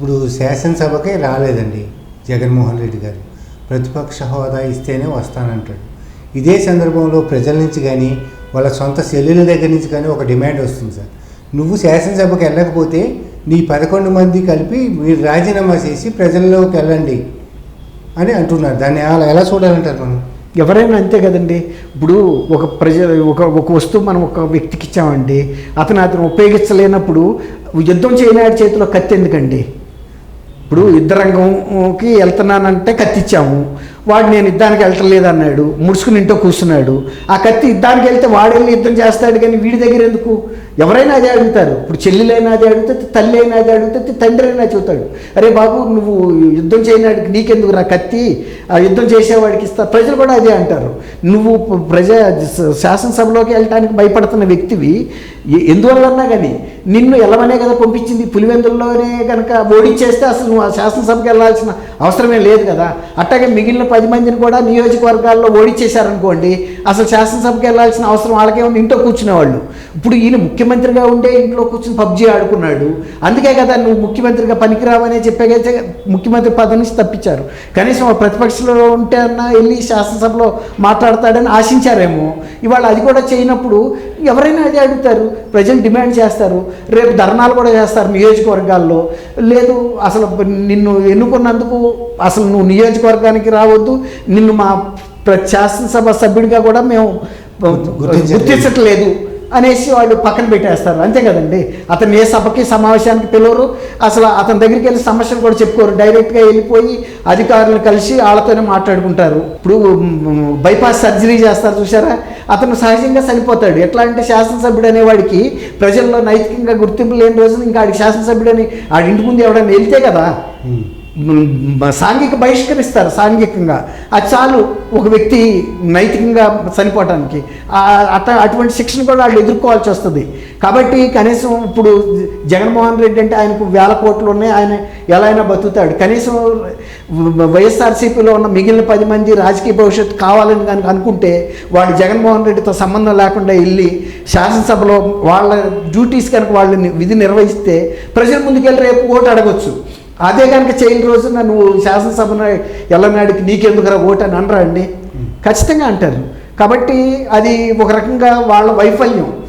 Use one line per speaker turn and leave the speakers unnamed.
ఇప్పుడు శాసనసభకే రాలేదండి జగన్మోహన్ రెడ్డి గారు. ప్రతిపక్ష హోదా ఇస్తేనే వస్తానంటాడు. ఇదే సందర్భంలో ప్రజల నుంచి కానీ వాళ్ళ సొంత సెల్లుల దగ్గర నుంచి కానీ ఒక డిమాండ్ వస్తుంది సార్. నువ్వు శాసనసభకి వెళ్ళకపోతే నీ పదకొండు మంది కలిపి మీరు రాజీనామా చేసి ప్రజల్లోకి వెళ్ళండి అని అంటున్నారు. దాన్ని అలా ఎలా చూడాలంటారు మనం?
ఎవరైనా అంతే కదండి. ఇప్పుడు ఒక ప్రజ ఒక ఒక వస్తువు మనం ఒక వ్యక్తికి ఇచ్చామండి. అతను అతను ఉపయోగించలేనప్పుడు యుద్ధం చేయని చేతిలో కత్తి ఎందుకండి? ఇప్పుడు యుద్ధరంగంకి వెళ్తున్నానంటే కత్తిచ్చాము. వాడు నేను యుద్ధానికి వెళ్ళట్లేదు అన్నాడు ముడుచుకుని ఇంట్లో కూర్చున్నాడు. ఆ కత్తి యుద్ధానికి వెళ్తే వాడు వెళ్ళి యుద్ధం చేస్తాడు కానీ వీడి దగ్గర ఎందుకు? ఎవరైనా అదే అడుగుతారు. ఇప్పుడు చెల్లెలైనా అదే అడుగుతుంది తల్లి అయినా అదే అడుగుతుంది తండ్రి అయినా చెబుతాడు. అరే బాబు నువ్వు యుద్ధం చేయనాడికి నీకెందుకు నా కత్తి? ఆ యుద్ధం చేసేవాడికి ఇస్తా. ప్రజలు కూడా అదే అంటారు. నువ్వు ప్రజా శాసనసభలోకి వెళ్ళటానికి భయపడుతున్న వ్యక్తివి. ఎందువల్లన్నా కానీ నిన్ను ఎలవనే కదా పంపించింది? పులివెందుల్లోనే కనుక ఓడించేస్తే అసలు నువ్వు ఆ శాసనసభకి వెళ్ళాల్సిన అవసరమే లేదు కదా. అట్టాగే మిగిలిన పది మందిని కూడా నియోజకవర్గాల్లో ఓడించేశారనుకోండి అసలు శాసనసభకి వెళ్ళాల్సిన అవసరం వాళ్ళకే ఉంది ఇంట్లో కూర్చునేవాళ్ళు. ఇప్పుడు ఈయన ముఖ్యమంత్రిగా ఉండే ఇంట్లో కూర్చుని పబ్జీ ఆడుకున్నాడు. అందుకే కదా నువ్వు ముఖ్యమంత్రిగా పనికిరావనే చెప్పేకైతే ముఖ్యమంత్రి పదవి నుంచి తప్పించారు. కనీసం ప్రతిపక్షంలో ఉంటే అన్నా వెళ్ళి శాసనసభలో మాట్లాడతాడని ఆశించారేమో. ఇవాళ అది కూడా చేయనప్పుడు ఎవరైనా అది అడుగుతారు ప్రజలు డిమాండ్ చేస్తారు రేపు ధర్నాలు కూడా చేస్తారు నియోజకవర్గాల్లో. లేదు అసలు నిన్ను ఎన్నుకున్నందుకు అసలు నువ్వు నియోజకవర్గానికి రావద్దు నిన్ను మా ప్ర- శాసనసభ సభ్యుడిగా కూడా మేము
గుర్తించట్లేదు.
గుర్తించట్లేదు అనేసి వాళ్ళు పక్కన పెట్టేస్తారు. అంతే కదండి. అతను ఏ సభకి సమావేశానికి పిలవరు. అసలు అతని దగ్గరికి వెళ్ళి సమస్యలు కూడా చెప్పుకోరు. డైరెక్ట్గా వెళ్ళిపోయి అధికారులను కలిసి వాళ్ళతోనే మాట్లాడుకుంటారు. ఇప్పుడు బైపాస్ సర్జరీ చేస్తారు చూసారా అతను సహజంగా చనిపోతాడు. ఎట్లా అంటే శాసనసభ్యుడు అనేవాడికి ప్రజల్లో నైతికంగా గుర్తింపు లేని రోజున ఇంకా ఆడికి శాసనసభ్యుడని ఆడి ఇంటి ముందు ఎవడైనా వెళ్తే కదా? సాంఘిక బహిష్కరిస్తారు సాంఘికంగా. అది చాలు ఒక వ్యక్తి నైతికంగా చనిపోవటానికి. అట అటువంటి శిక్షణ కూడా వాళ్ళు ఎదుర్కోవాల్సి వస్తుంది. కాబట్టి కనీసం ఇప్పుడు జగన్మోహన్ రెడ్డి అంటే ఆయనకు వేల కోట్లు ఉన్నాయి ఆయన ఎలా అయినా బతుకుతాడు. కనీసం వైఎస్ఆర్సీపీలో ఉన్న మిగిలిన పది మంది రాజకీయ భవిష్యత్తు కావాలని కనుక అనుకుంటే వాళ్ళు జగన్మోహన్ రెడ్డితో సంబంధం లేకుండా వెళ్ళి శాసనసభలో వాళ్ళ డ్యూటీస్ కనుక వాళ్ళని విధి నిర్వహిస్తే ప్రజల ముందుకెళ్ళి రేపు ఓటు అడగొచ్చు. అదే కనుక చేయని రోజున నువ్వు శాసనసభను ఎల్లనాడికి నీకెందుకురా ఓటు అని అనరా అండి? ఖచ్చితంగా అంటారు. కాబట్టి అది ఒక రకంగా వాళ్ళ వైఫల్యం.